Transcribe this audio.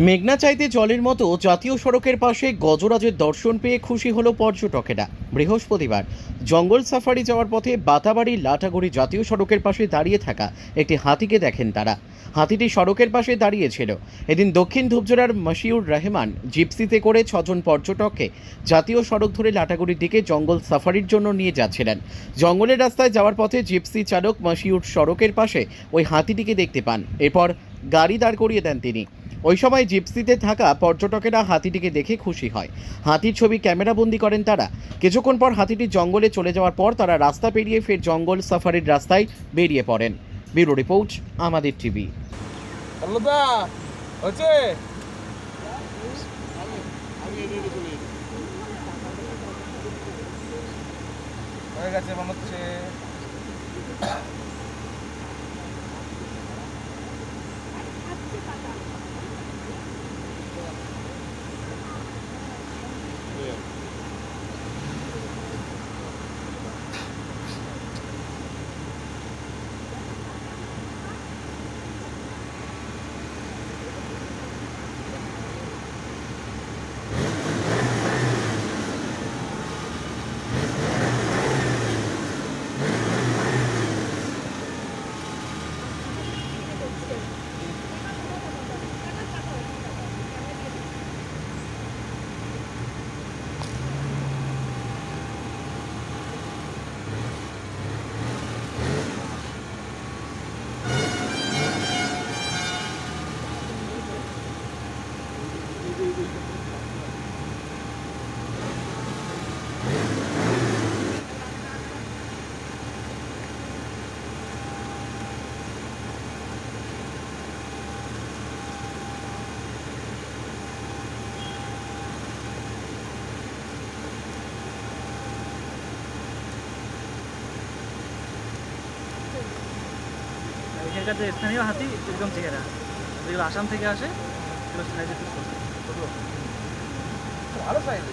মেঘনা চাইতে জলের মতো জাতীয় সড়কের পাশে গজরাজের দর্শন পেয়ে খুশি হলো পর্যটকেরা। বৃহস্পতিবার জঙ্গল সাফারি যাওয়ার পথে বাতাবাড়ি লাটাগুড়ি জাতীয় সড়কের পাশে দাঁড়িয়ে থাকা একটি হাতিকে দেখেন তারা। হাতিটি সড়কের পাশে দাঁড়িয়েছিল। এদিন দক্ষিণ ধূপজোড়ার মশিউর রহমান জিপসিতে করে ছজন পর্যটককে জাতীয় সড়ক ধরে লাটাগুড়ির দিকে জঙ্গল সাফারির জন্য নিয়ে যাচ্ছিলেন। জঙ্গলের রাস্তায় যাওয়ার পথে জিপসি চালক মশিউর সড়কের পাশে ওই হাতিটিকে দেখতে পান। এরপর গাড়ি দাঁড় করিয়ে দেন তিনি। ওই সময় জিপসিতে থাকা পর্যটকেরা হাতিটিকে দেখে খুশি হয়। হাতির ছবি ক্যামেরাবন্দি করেন তারা। কিছুক্ষণ পর হাতিটি জঙ্গলে চলে যাওয়ার পর তারা রাস্তা পেরিয়ে ফের জঙ্গল সাফারির রাস্তায় বেরিয়ে পড়েন। ব্যুরো রিপোর্ট, আমাদের টিভি। হয়ে গেছে মনে হচ্ছে। এখানকার যে স্থানীয় হাতি একদম চেহারা। যেগুলো আসাম থেকে আসে সেগুলো সাইজে খুব ভালো সাইজ